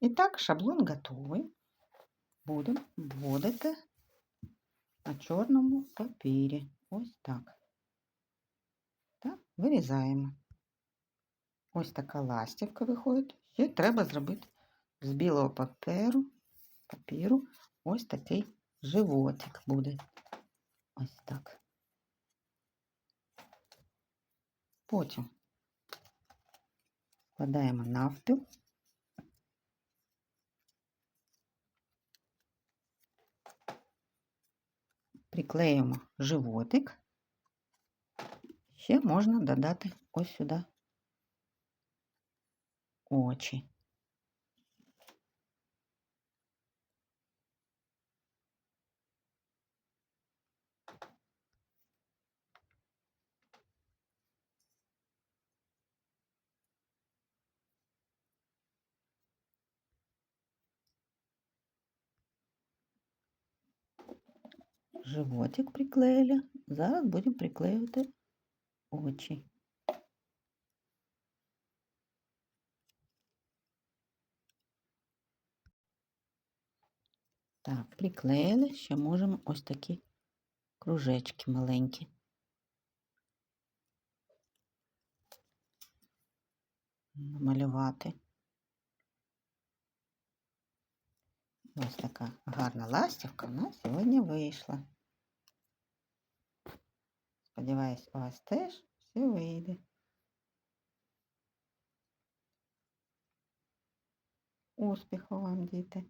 І так, шаблон готовий. Будемо вводити на чорному папірі. Ось так. Так, вирізаємо. Ось така ластівка виходить. Ще треба зробити з білого паперу, папіру ось такий животик буде. Ось так. Потім складаємо навпіл. Приклеїмо животик. Ще можна додати ось сюди очі. Животик приклеїли. Зараз будемо приклеювати очі. Так, приклеїли, ще можемо ось такі кружечки маленькі. Намалювати. Ось така гарна ластівка у нас сьогодні вийшла. Сподіваюсь, у вас теж все вийде. Успіху вам, діти!